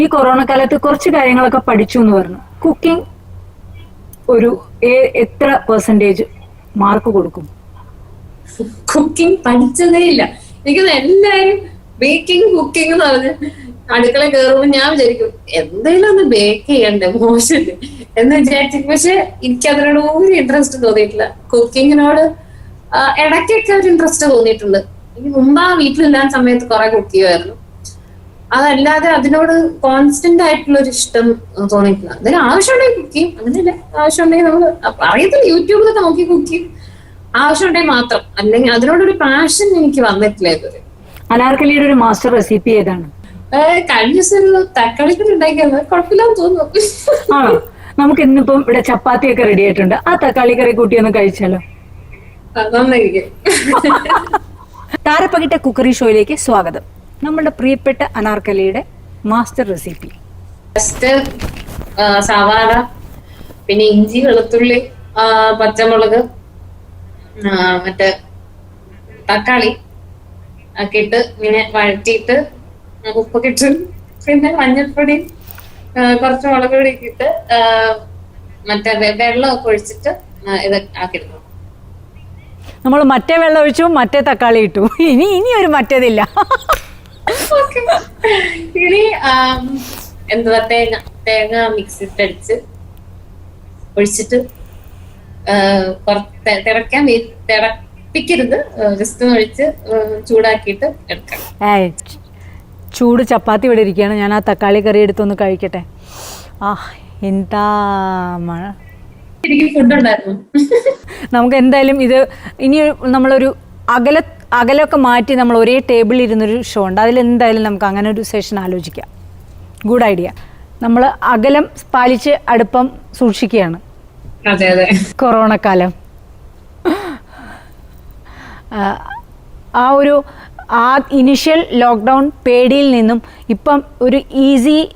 ഈ കൊറോണ കാലത്ത് കുറച്ച് കാര്യങ്ങളൊക്കെ പഠിച്ചു എന്ന് പറഞ്ഞു. കുക്കിംഗ് ഒരു എത്ര പെർസെന്റേജ് മാർക്ക് കൊടുക്കും? കുക്കിംഗ് പഠിച്ചതേ ഇല്ല. എനിക്ക് എല്ലാരും ബേക്കിംഗ് കുക്കിംഗ് എന്ന് പറഞ്ഞ് അടുക്കള കയറുമ്പോൾ ഞാൻ വിചാരിക്കും എന്തെങ്കിലും ഒന്ന് ബേക്ക് ചെയ്യണ്ടേ മോശം. എന്ന് വിചാരിച്ചു പക്ഷെ എനിക്ക് അതിനോട് ഒരു ഇൻട്രസ്റ്റ് തോന്നിയിട്ടില്ല. കുക്കിങ്ങിനോട് ഇടയ്ക്കൊക്കെ ഒരു ഇൻട്രസ്റ്റ് തോന്നിയിട്ടുണ്ട്. എനിക്ക് മുമ്പ് ആ വീട്ടിലില്ലാത്ത സമയത്ത് കുറെ കുക്ക് ചെയ്യുമായിരുന്നു. അതല്ലാതെ അതിനോട് കോൺസ്റ്റന്റ് ആയിട്ടുള്ള ഒരു ഇഷ്ടം തോന്നിയിട്ടില്ല. അതിന് ആവശ്യമുണ്ടെങ്കിൽ കുക്ക് ചെയ്യും. അങ്ങനെയല്ല. ആവശ്യമുണ്ടെങ്കിൽ നമ്മൾ അറിയത്തില്ല. യൂട്യൂബിലൊക്കെ നോക്കി കുക്ക് ചെയ്യും. ആവശ്യമുണ്ടെങ്കിൽ മാത്രം. അല്ലെങ്കിൽ അതിനോടൊരു പാഷൻ എനിക്ക് വന്നിട്ടില്ല ഇതുവരെ. അനാർക്കലിയുടെ ഒരു മാസ്റ്റർ റെസിപ്പി ഏതാണ്? കഴിഞ്ഞ ദിവസം ഒരു ഉണ്ടാക്കിയത്. കുഴപ്പമില്ലാന്ന് തോന്നുന്നു. ആണോ? നമുക്ക് ഇന്നിപ്പം ഇവിടെ ചപ്പാത്തി ഒക്കെ റെഡി ആയിട്ടുണ്ട്. ആ തക്കാളി കറി കൂട്ടി ഒന്ന് കഴിച്ചാലോ? താരപ്പകിട്ട കുക്കറി ഷോയിലേക്ക് സ്വാഗതം. നമ്മളുടെ പ്രിയപ്പെട്ട അനാർക്കലിയുടെ മാസ്റ്റർ റെസിപ്പി. ഫസ്റ്റ് സവാള പിന്നെ ഇഞ്ചി വെളുത്തുള്ളി പച്ചമുളക് മറ്റേ തക്കാളി ഒക്കെ ഇട്ട് ഇങ്ങനെ വഴറ്റിയിട്ട് ഉപ്പൊക്കെ ഇട്ട് പിന്നെ മഞ്ഞൾപ്പൊടി കുറച്ച് മുളക് പൊടി ഇട്ടിട്ട് ഇട്ട് മറ്റേ വെള്ളമൊക്കെ ഒഴിച്ചിട്ട് ഇത് ആക്കിയെടുക്കണം. നമ്മൾ മറ്റേ വെള്ളം ഒഴിച്ചു മറ്റേ തക്കാളി ഇട്ടു. ഇനി ഇനി ഒരു മറ്റേതില്ല. ഇനി എന്താ തേങ്ങ തേങ്ങ മിക്സിട്ടടിച്ച് ഒഴിച്ചിട്ട് തിളക്കാൻ തിളപ്പിക്കരുത്. ജസ്റ്റ് ഒഴിച്ച് ചൂടാക്കിയിട്ട് എടുക്കണം ചൂട് ചപ്പാത്തി ഇവിടെ ഇരിക്കുകയാണ്. ഞാൻ ആ തക്കാളി കറി എടുത്തൊന്ന് കഴിക്കട്ടെ. ആ എന്താ മഴ? ഫുഡ് ഉണ്ടായിരുന്നു. നമുക്ക് എന്തായാലും ഇത് ഇനി നമ്മളൊരു അകല അകലമൊക്കെ മാറ്റി നമ്മൾ ഒരേ ടേബിളിൽ ഇരുന്നൊരു ഷോ ഉണ്ട്. അതിലെന്തായാലും നമുക്ക് അങ്ങനെ ഒരു സെഷൻ ആലോചിക്കാം. ഗുഡ് ഐഡിയ നമ്മൾ അകലം പാലിച്ച് അടുപ്പം സൂക്ഷിക്കുകയാണ്. കൊറോണ കാലം. ആ, ആ ഒരു ആ ഇനിഷ്യൽ ലോക്ക്ഡൗൺ പേടിയിൽ നിന്നും ഇപ്പം ഒരു ഈസി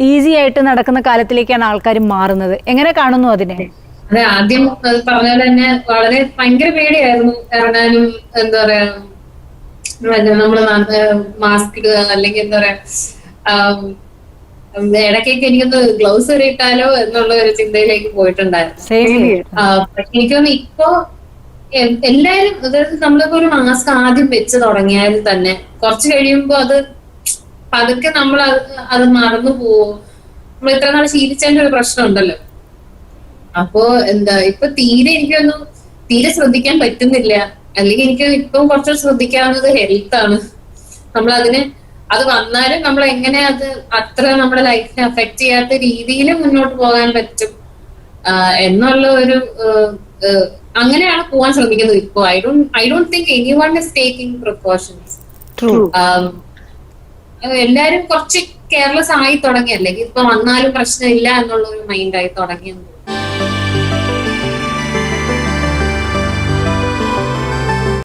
ഈസി ആയിട്ട് നടക്കുന്ന കാലത്തിലേക്കാണ് ആൾക്കാർ മാറുന്നത്. എങ്ങനെ കാണുന്നു അതിനെ? അതെ ആദ്യം പറഞ്ഞ പോലെ തന്നെ വളരെ ഭയങ്കര പേടിയായിരുന്നു ഇറങ്ങാനും എന്താ പറയാ നമ്മൾ മാസ്ക് ഇടുക അല്ലെങ്കിൽ എന്താ പറയാ ഇടയ്ക്കൊക്കെ എനിക്കൊന്ന് ഗ്ലൗസ് വരെ ഇട്ടാലോ എന്നുള്ള ഒരു ചിന്തയിലേക്ക് പോയിട്ടുണ്ടായിരുന്നു. എനിക്കൊന്ന് പക്ഷെ ഇപ്പൊ എല്ലാരും അതായത് നമ്മളിപ്പോ ഒരു മാസ്ക് ആദ്യം വെച്ച് തുടങ്ങിയാൽ തന്നെ കുറച്ച് കഴിയുമ്പോ അത് പതുക്കെ നമ്മൾ അത് അത് മറന്നു പോവോ. നമ്മൾ ഇത്ര നാൾ ശീലിച്ചതിന്റെ ഒരു പ്രശ്നം ഉണ്ടല്ലോ. അപ്പോ എന്താ ഇപ്പൊ തീരെ എനിക്കൊന്നും തീരെ ശ്രദ്ധിക്കാൻ പറ്റുന്നില്ല. അല്ലെങ്കിൽ എനിക്ക് ഇപ്പം കുറച്ച് ശ്രദ്ധിക്കാവുന്നത് ഹെൽത്ത് ആണ്. നമ്മൾ അതിന് അത് വന്നാലും നമ്മൾ എങ്ങനെ അത് അത്ര നമ്മുടെ ലൈഫിനെ അഫക്ട് ചെയ്യാത്ത രീതിയിൽ മുന്നോട്ട് പോകാൻ പറ്റും. എന്നുള്ള ഒരു അങ്ങനെയാണ് പോകാൻ ശ്രമിക്കുന്നത് ഇപ്പോ. I do I don't think any one is taking precautions എല്ലാരും കുറച്ച് കെയർലെസ് ആയി തുടങ്ങി. അല്ലെങ്കിൽ ഇപ്പൊ വന്നാലും പ്രശ്നമില്ല എന്നുള്ള ഒരു മൈൻഡ് ആയി തുടങ്ങിയെന്ന്